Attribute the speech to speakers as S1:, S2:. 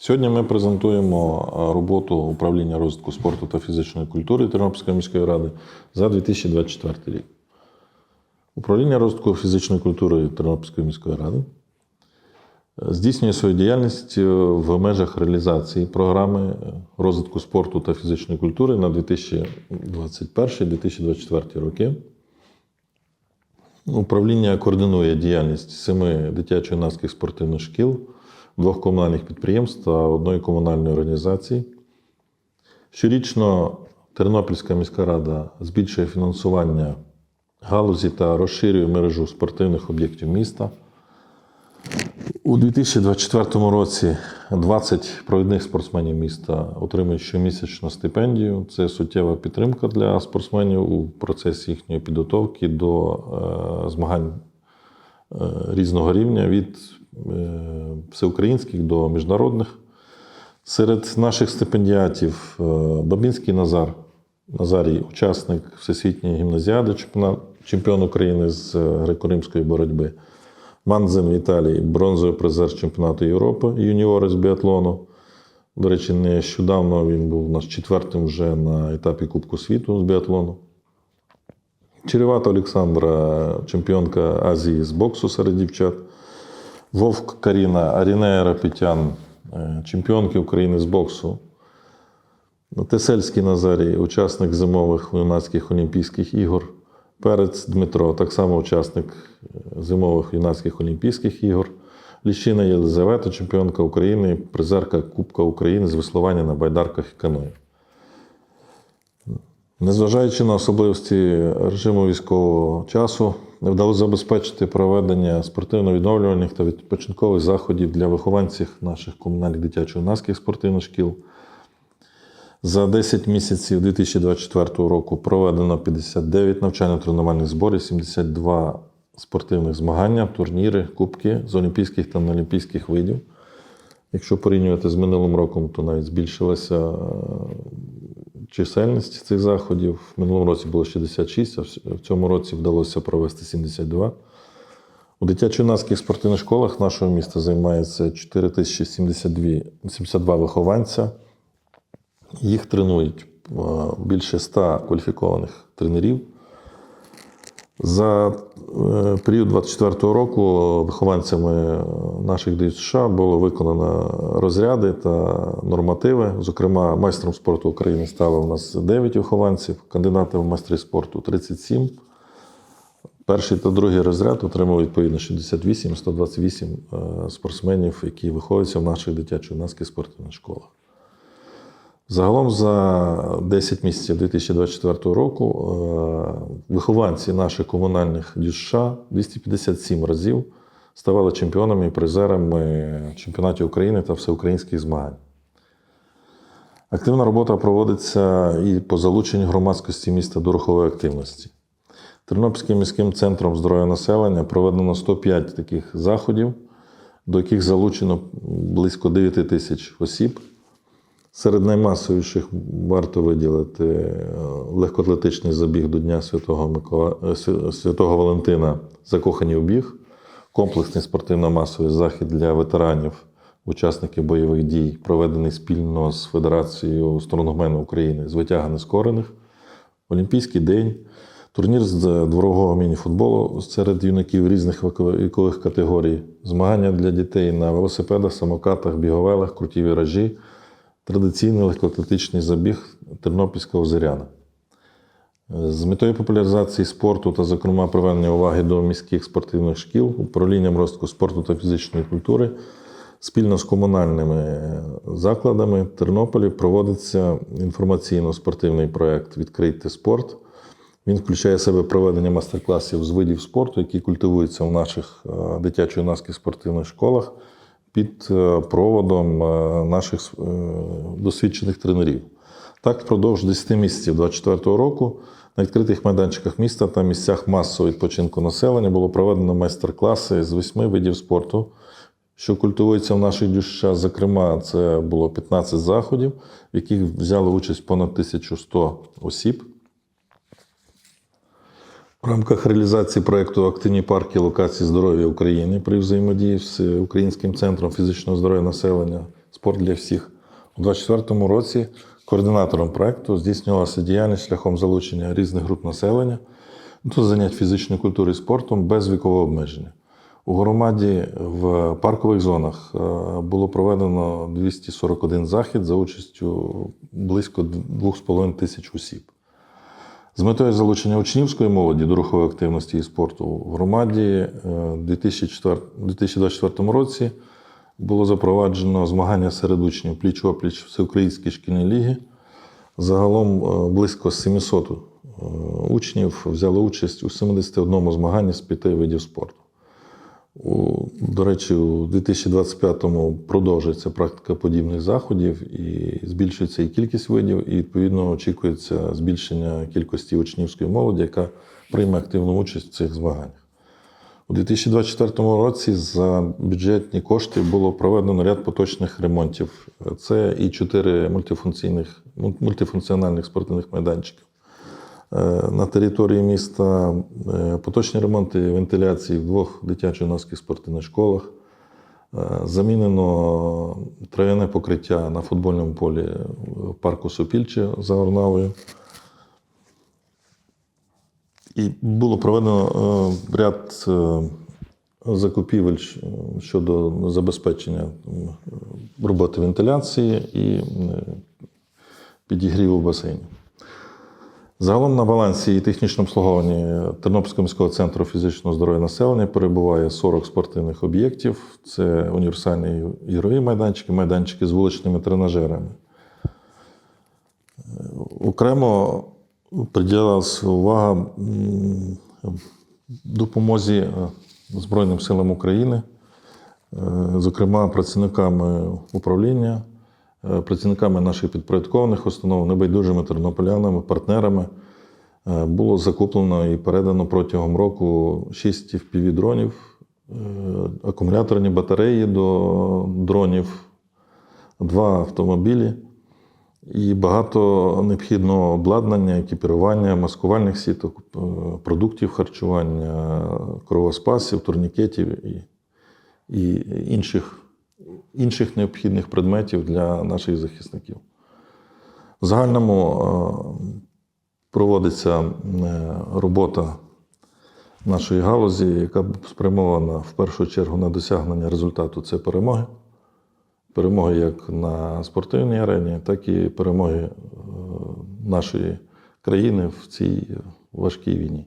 S1: Сьогодні ми презентуємо роботу управління розвитку спорту та фізичної культури Тернопільської міської ради за 2024 рік. Управління розвитку фізичної культури Тернопільської міської ради е, здійснює свою діяльність е, в межах реалізації програми е, розвитку спорту та фізичної культури на 2021-2024 роки. Управління координує діяльність семи дитячо-юнацьких спортивних шкіл, двох комунальних підприємств та одної комунальної організації. Щорічно Тернопільська міська рада збільшує фінансування галузі та розширює мережу спортивних об'єктів міста. У 2024 році 20 провідних спортсменів міста отримують щомісячну стипендію. Це суттєва підтримка для спортсменів у процесі їхньої підготовки до е, змагань е, різного рівня від всеукраїнських до міжнародних. Серед наших стипендіатів е, Бабінський Назар, Назарій, учасник Всесвітньої гімназіади, чемпіон України з е, греко-римської боротьби. Манзен Віталій, бронзовий призер чемпіонату Європи, юніори з біатлону. До речі, нещодавно він був у нас четвертим вже на етапі Кубку світу з біатлону. Черевата Олександра, чемпіонка Азії з боксу серед дівчат. Вовк Каріна, Арінея Рапітян, е, чемпіонки України з боксу. Тесельський Назарій, учасник зимових юнацьких Олімпійських ігор. Перець Дмитро, так само учасник е, зимових юнацьких Олімпійських ігор. Ліщина Єлизавета, чемпіонка України, призерка Кубка України з веслування на байдарках і каної. Незважаючи на особливості режиму військового часу, вдалося забезпечити проведення спортивно-відновлювальних та відпочинкових заходів для вихованців наших комунальних дитячо-юнацьких спортивних шкіл. За 10 місяців 2024 року проведено 59 навчально-тренувальних зборів, 72 спортивних змагання, турніри, кубки з олімпійських та неолімпійських видів. Якщо порівнювати з минулим роком, то навіть збільшилася чисельність цих заходів. В минулому році було 66, а в- цьому році вдалося провести 72. У дитячо-юнацьких спортивних школах нашого міста займається 4072 вихованця. Їх тренують більше 100 кваліфікованих тренерів. За е, період 24 року вихованцями наших ДЮСШ було виконано розряди та нормативи. Зокрема, майстром спорту України стало у нас 9 вихованців, кандидатів в майстри спорту 37. Перший та другий розряд отримав відповідно 68 128 е, спортсменів, які виховуються в наших дитячо-юнацьких спортивних школах. Загалом за 10 місяців 2024 року е, вихованці наших комунальних ДЮСШ 257 разів ставали чемпіонами і призерами чемпіонатів України та всеукраїнських змагань. Активна робота проводиться і по залученню громадськості міста до рухової активності. Тернопільським міським центром здоров'я населення проведено 105 таких заходів, до яких залучено близько 9 тисяч осіб. Серед наймасовіших варто виділити е, легкоатлетичний забіг до Дня Святого, Микола... е, Святого Валентина Закохані у біг, комплексний спортивно-масовий захід для ветеранів, учасників бойових дій, проведений спільно з Федерацією стронгмену України з витяга нескорених, Олімпійський день, турнір з дворового міні-футболу серед юнаків різних вікових категорій, змагання для дітей на велосипедах, самокатах, біговелах, круті віражі, традиційний легкоатлетичний забіг Тернопільського Озеряна. З метою популяризації спорту та, зокрема, привернення уваги до міських спортивних шкіл управлінням розвитку спорту та фізичної культури спільно з комунальними закладами в Тернополі проводиться інформаційно-спортивний проєкт Відкрийте спорт. Він включає в себе проведення мастер-класів з видів спорту, які культивуються в наших е, дитячо-юнацьких спортивних школах під е, проводом е, наших е, досвідчених тренерів. Так, впродовж 10 місяців 2024 року на відкритих майданчиках міста та місцях масового відпочинку населення було проведено майстер-класи з восьми видів спорту, що культивується в наших дющах. Зокрема, це було 15 заходів, в яких взяли участь понад 1100 осіб. В рамках реалізації проєкту Активні парки локації здоров'я України при взаємодії з Українським центром фізичного здоров'я населення спорт для всіх. У 2024 році координатором проекту здійснювалася діяльність шляхом залучення різних груп населення до занять фізичною культурою і спортом без вікового обмеження. У громаді в паркових зонах е, було проведено 241 захід за участю близько 2,5 тисяч осіб. З метою залучення учнівської молоді до рухової активності і спорту в громаді е, у 2024 році було запроваджено змагання серед учнів пліч-опліч Всеукраїнської шкільні ліги. Загалом е, близько 700 е, учнів взяли участь у 71 змаганні з п'яти видів спорту. До речі, у 2025-му продовжується практика подібних заходів і збільшується і кількість видів, і відповідно очікується збільшення кількості учнівської молоді, яка прийме активну участь в цих змаганнях. У 2024 році за бюджетні кошти було проведено ряд поточних ремонтів. Це і чотири мультифункційних, мультифункціональних спортивних майданчиків. Е, На території міста е, поточні ремонти вентиляції в двох дитячо-юнацьких спортивних школах. Е, Замінено трав'яне покриття на футбольному полі в парку Сопільче за Орнавою. І було проведено ряд закупівель щодо забезпечення роботи вентиляції і підігріву басейнів. Загалом на балансі і технічному обслуговуванні Тернопільського міського центру фізичного здоров'я населення перебуває 40 спортивних об'єктів. Це універсальні ігрові майданчики, майданчики з вуличними тренажерами. Окремо приділялася увага допомозі е, Збройним силам України, е, зокрема працівниками управління, працівниками наших підпорядкованих установ, небайдужими тернополянами, партнерами. Е, Було закуплено і передано протягом року 6 FPV-дронів, е, акумуляторні батареї до дронів, два автомобілі і багато необхідного обладнання, екіпірування, маскувальних сіток, е, продуктів харчування, кровоспасів, турнікетів і, і інших, інших необхідних предметів для наших захисників. В загальному е, проводиться е, робота нашої галузі, яка спрямована в першу чергу на досягнення результату це перемоги. Перемоги як на спортивній арені, так і перемоги е, нашої країни в цій важкій війні.